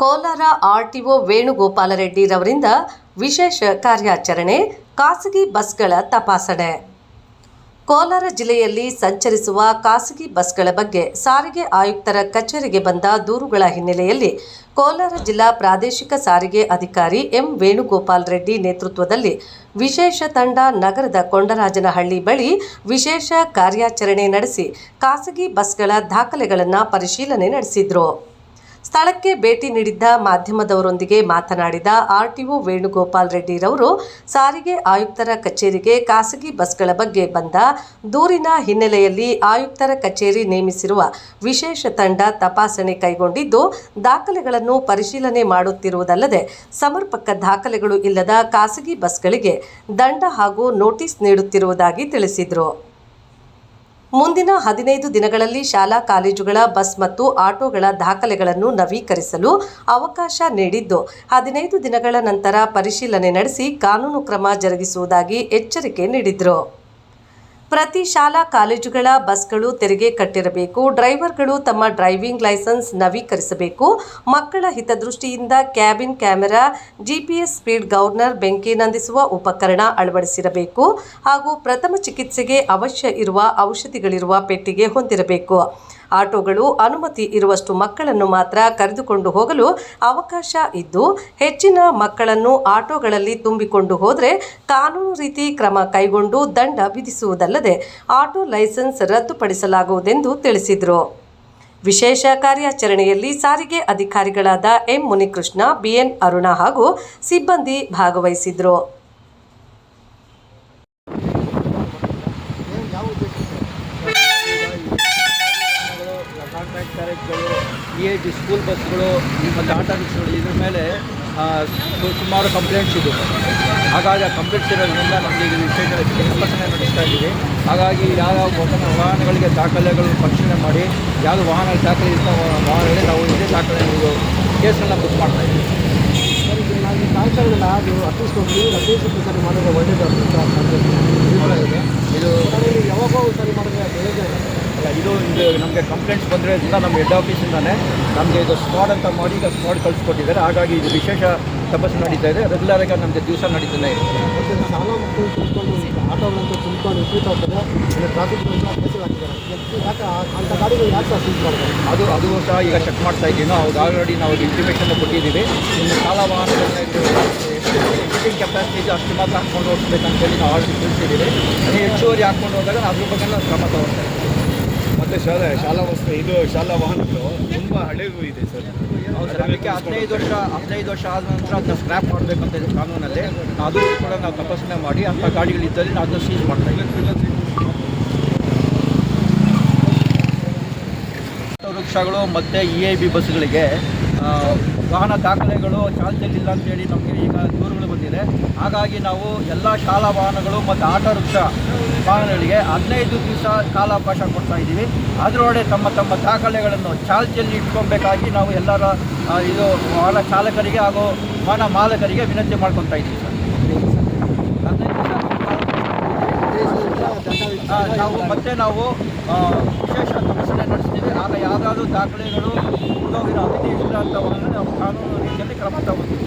Kolar RTO Venugopal ರೆಡ್ಡಿರವರಿಂದ ವಿಶೇಷ ಕಾರ್ಯಾಚರಣೆ, ಖಾಸಗಿ ಬಸ್ಗಳ ತಪಾಸಣೆ. ಕೋಲಾರ ಜಿಲ್ಲೆಯಲ್ಲಿ ಸಂಚರಿಸುವ ಖಾಸಗಿ ಬಸ್ಗಳ ಬಗ್ಗೆ ಸಾರಿಗೆ ಆಯುಕ್ತರ ಕಚೇರಿಗೆ ಬಂದ ದೂರುಗಳ ಹಿನ್ನೆಲೆಯಲ್ಲಿ ಕೋಲಾರ ಜಿಲ್ಲಾ ಪ್ರಾದೇಶಿಕ ಸಾರಿಗೆ ಅಧಿಕಾರಿ ಎಂ ವೇಣುಗೋಪಾಲ್ ರೆಡ್ಡಿ ನೇತೃತ್ವದಲ್ಲಿ ವಿಶೇಷ ತಂಡ ನಗರದ ಕೊಂಡರಾಜನಹಳ್ಳಿ ಬಳಿ ವಿಶೇಷ ಕಾರ್ಯಾಚರಣೆ ನಡೆಸಿ ಖಾಸಗಿ ಬಸ್ಗಳ ದಾಖಲೆಗಳನ್ನು ಪರಿಶೀಲನೆ ನಡೆಸಿದ್ರು. ಸ್ಥಳಕ್ಕೆ ಭೇಟಿ ನೀಡಿದ್ದ ಮಾಧ್ಯಮದವರೊಂದಿಗೆ ಮಾತನಾಡಿದ ಆರ್ಟಿಒ ವೇಣುಗೋಪಾಲ್ ರೆಡ್ಡಿರವರು, ಸಾರಿಗೆ ಆಯುಕ್ತರ ಕಚೇರಿಗೆ ಖಾಸಗಿ ಬಸ್ಗಳ ಬಗ್ಗೆ ಬಂದ ದೂರಿನ ಹಿನ್ನೆಲೆಯಲ್ಲಿ ಆಯುಕ್ತರ ಕಚೇರಿ ನೇಮಿಸಿರುವ ವಿಶೇಷ ತಂಡ ತಪಾಸಣೆ ಕೈಗೊಂಡಿದ್ದು, ದಾಖಲೆಗಳನ್ನು ಪರಿಶೀಲನೆ ಮಾಡುತ್ತಿರುವುದಲ್ಲದೆ ಸಮರ್ಪಕ ದಾಖಲೆಗಳು ಇಲ್ಲದ ಖಾಸಗಿ ಬಸ್ಗಳಿಗೆ ದಂಡ ಹಾಗೂ ನೋಟಿಸ್ ನೀಡುತ್ತಿರುವುದಾಗಿ ತಿಳಿಸಿದರು. ಮುಂದಿನ ಹದಿನೈದು ದಿನಗಳಲ್ಲಿ ಶಾಲಾ ಕಾಲೇಜುಗಳ ಬಸ್ ಮತ್ತು ಆಟೋಗಳ ದಾಖಲೆಗಳನ್ನು ನವೀಕರಿಸಲು ಅವಕಾಶ ನೀಡಿದ್ದು, ಹದಿನೈದು ದಿನಗಳ ನಂತರ ಪರಿಶೀಲನೆ ನಡೆಸಿ ಕಾನೂನು ಕ್ರಮ ಜರುಗಿಸುವುದಾಗಿ ಎಚ್ಚರಿಕೆ ನೀಡಿದರು. ಪ್ರತಿ ಶಾಲಾ ಕಾಲೇಜುಗಳ ಬಸ್ಗಳು ತೆರಿಗೆ ಕಟ್ಟಿರಬೇಕು, ಡ್ರೈವರ್ಗಳು ತಮ್ಮ ಡ್ರೈವಿಂಗ್ ಲೈಸೆನ್ಸ್ ನವೀಕರಿಸಬೇಕು. ಮಕ್ಕಳ ಹಿತದೃಷ್ಟಿಯಿಂದ cabin camera, GPS speed governor ಬೆಂಕಿ ನಂದಿಸುವ ಉಪಕರಣ ಅಳವಡಿಸಿರಬೇಕು ಹಾಗೂ ಪ್ರಥಮ ಚಿಕಿತ್ಸೆಗೆ ಅವಶ್ಯ ಇರುವ ಔಷಧಿಗಳಿರುವ ಪೆಟ್ಟಿಗೆ ಹೊಂದಿರಬೇಕು. ಆಟೋಗಳು ಅನುಮತಿ ಇರುವಷ್ಟು ಮಕ್ಕಳನ್ನು ಮಾತ್ರ ಕರೆದುಕೊಂಡು ಹೋಗಲು ಅವಕಾಶ ಇದ್ದು, ಹೆಚ್ಚಿನ ಮಕ್ಕಳನ್ನು ಆಟೋಗಳಲ್ಲಿ ತುಂಬಿಕೊಂಡು ಹೋದರೆ ಕಾನೂನು ರೀತಿ ಕ್ರಮ ಕೈಗೊಂಡು ದಂಡ ವಿಧಿಸುವುದಲ್ಲದೆ ಆಟೋ ಲೈಸೆನ್ಸ್ ರದ್ದುಪಡಿಸಲಾಗುವುದೆಂದು ತಿಳಿಸಿದರು. ವಿಶೇಷ ಕಾರ್ಯಾಚರಣೆಯಲ್ಲಿ ಸಾರಿಗೆ ಅಧಿಕಾರಿಗಳಾದ ಎಂ. ಮುನಿಕೃಷ್ಣ, ಬಿಎನ್. ಅರುಣ ಹಾಗೂ ಸಿಬ್ಬಂದಿ ಭಾಗವಹಿಸಿದ್ರು. ಸ್ಕೂಲ್ ಬಸ್ಗಳು ಮತ್ತು ಆಟೋ ರಿಕ್ಷಾಗಳು ಇದ್ರ ಮೇಲೆ ಸುಮಾರು ಕಂಪ್ಲೇಂಟ್ಸ್ ಇದು. ಹಾಗಾಗಿ ಆ ಕಂಪ್ಲೇಂಟ್ಸ್ ಇರೋದ್ರಿಂದ ನಮಗೆ ಈಗ ವಿಶೇಷ ತಪಾಸಣೆ ನಡೆಸ್ತಾ ಇದ್ದೀವಿ. ಹಾಗಾಗಿ ಯಾವ ವಾಹನ ವಾಹನಗಳಿಗೆ ದಾಖಲೆಗಳು ಪರಿಶೀಲನೆ ಮಾಡಿ ಯಾವುದು ವಾಹನ ದಾಖಲೆ ಇರ್ತಾ ವಾಹನಗಳಿಗೆ ನಾವು ಇದೇ ದಾಖಲೆ ಇದು ಕೇಸನ್ನ ಬುಕ್ ಮಾಡ್ತಾ ಇದ್ದೀವಿ. ಸರ್ ಇದು ನಾನು ಈ ಕಾಯ್ತಾಗಲ್ಲ ಅದು ಅಟ್ಲೀಸ್ಟ್ ಒಂದು ಸರಿ ಮಾಡಿದ್ರೆ ಒಳ್ಳೆಯದು ಅಂತ ಅಭಿಪ್ರಾಯ ಇದೆ ಇದು ಆದರೆ ನೀವು ಯಾವಾಗೋ ಸರಿ ಮಾಡಿದ್ರೆ ಬೇಗ ಅಲ್ಲ ಇದು ನಮಗೆ ಕಂಪ್ಲೇಂಟ್ಸ್ ಬಂದರೆ ಇದನ್ನ ನಮ್ಮ ಹೆಡ್ ಆಫೀಸಿಂದಾನೆ ನಮಗೆ ಇದು ಸ್ಕ್ವಾಡ್ ಅಂತ ಮಾಡಿ ಈಗ ಸ್ಕ್ವಾಡ್ ಕಳಿಸ್ಕೊಟ್ಟಿದ್ದಾರೆ. ಹಾಗಾಗಿ ಇದು ವಿಶೇಷ ತಪಸ್ಸು ನಡೀತಾ ಇದೆ. ರೆಗ್ಯುಲರ್ ಆಗಿ ನಮಗೆ ದಿವಸ ನಡೀತಾನೆ ಇದೆ. ಶಾಲಾ ಮಕ್ಕಳು ತುಂಬಿಕೊಂಡು ಆಟೋಗಳಂತೂ ತುಂಬಿಕೊಂಡು ವಿಪರೀತ ಆಗ್ತದೆ. ಟ್ರಾಫಿಕ್ ಅಂಥ ಗಾಡಿಗಳು ಯಾಕೆ ಸಹ ಸೀಸ್ ಮಾಡ್ತಾರೆ? ಅದು ಅದು ಸಹ ಈಗ ಚೆಕ್ ಮಾಡ್ತಾ ಇದ್ದೀವಿ ನಾವು ಆಲ್ರೆಡಿ ನಾವು ಇಂಟಿಮೇಷನ್ ಕೊಟ್ಟಿದ್ದೀವಿ. ಇನ್ನು ಸಾಲ ವಾಹನ ಸಿಟಿಂಗ್ ಕೆಪಾಸಿಟಿ ಅಷ್ಟು ಮಾತ್ರ ಹಾಕ್ಕೊಂಡು ಹೋಗ್ಬೇಕಂತೇಳಿ ನಾವು ಆಲ್ರೆಡಿ ತಿಳಿಸಿದ್ದೀವಿ. ಅದೇ ಹೆಚ್ಚುವರಿ ಹಾಕ್ಕೊಂಡು ಹೋದಾಗ ಅದ್ರ ಬಗ್ಗೆ ಕ್ರಮ ತಗೊಳ್ತಾ ಇದ್ದೀವಿ ಮತ್ತೆ ಶಾಲೆ ಶಾಲಾ ವಸ್ತು ಇದು ಶಾಲಾ ವಾಹನಗಳು ತುಂಬ ಹಳೆಗೂ ಇದೆ ಸರ್. ಅದಕ್ಕೆ ಹದಿನೈದು ವರ್ಷ ಹದಿನೈದು ವರ್ಷ ಆದ ನಂತರ ಅದನ್ನ ಸ್ಕ್ರ್ಯಾಪ್ ಮಾಡಬೇಕಂತ ಇದೆ ಕಾನೂನಲ್ಲಿ. ಅದು ಕೂಡ ನಾವು ತಪಾಸಣೆ ಮಾಡಿ ಅಂಥ ಗಾಡಿಗಳಿದ್ದಲ್ಲಿ ನಾವು ಅದನ್ನು ಸೀಸ್ ಮಾಡ್ತಾ ಇದ್ದೀವಿ. ಆಟೋ ರಿಕ್ಷಾಗಳು ಮತ್ತು ಇ ಐ ಬಿ ಬಸ್ಗಳಿಗೆ ವಾಹನ ದಾಖಲೆಗಳು ಚಾಲ್ತಿಯಲ್ಲಿಲ್ಲ ಅಂತೇಳಿ ನಮಗೆ ಈಗ ದೂರುಗಳು ಬಂದಿದೆ. ಹಾಗಾಗಿ ನಾವು ಎಲ್ಲ ಶಾಲಾ ವಾಹನಗಳು ಮತ್ತು ಆಟೋ ರಿಕ್ಷಾ ವಾಹನಗಳಿಗೆ ಹದಿನೈದು ದಿವಸ ಕಾಲಾವಕಾಶ ಕೊಡ್ತಾ ಇದ್ದೀವಿ. ಅದರೊಳಗೆ ತಮ್ಮ ತಮ್ಮ ದಾಖಲೆಗಳನ್ನು ಚಾಲ್ತಿಯಲ್ಲಿ ಇಟ್ಕೊಬೇಕಾಗಿ ನಾವು ಎಲ್ಲರ ಇದು ವಾಹನ ಚಾಲಕರಿಗೆ ಹಾಗೂ ವಾಹನ ಮಾಲಕರಿಗೆ ವಿನಂತಿ ಮಾಡ್ಕೊತಾ ಇದ್ದೀವಿ, ಸರ್. ನಾವು ಮತ್ತೆ ನಾವು ವಿಶೇಷ ತಪಾಸಣೆ ನಡೆಸ್ತೀವಿ. ಆಗ ಯಾವುದಾದ್ರೂ ದಾಖಲೆಗಳು ಮುಗಿದೋಗಿರೋ ಅತಿಥಿ ಇಲ್ಲ ಅಂತ ನಾವು ಕಾನೂನು ರೀತಿಯಲ್ಲಿ ಕ್ರಮ ತಗೋತೀವಿ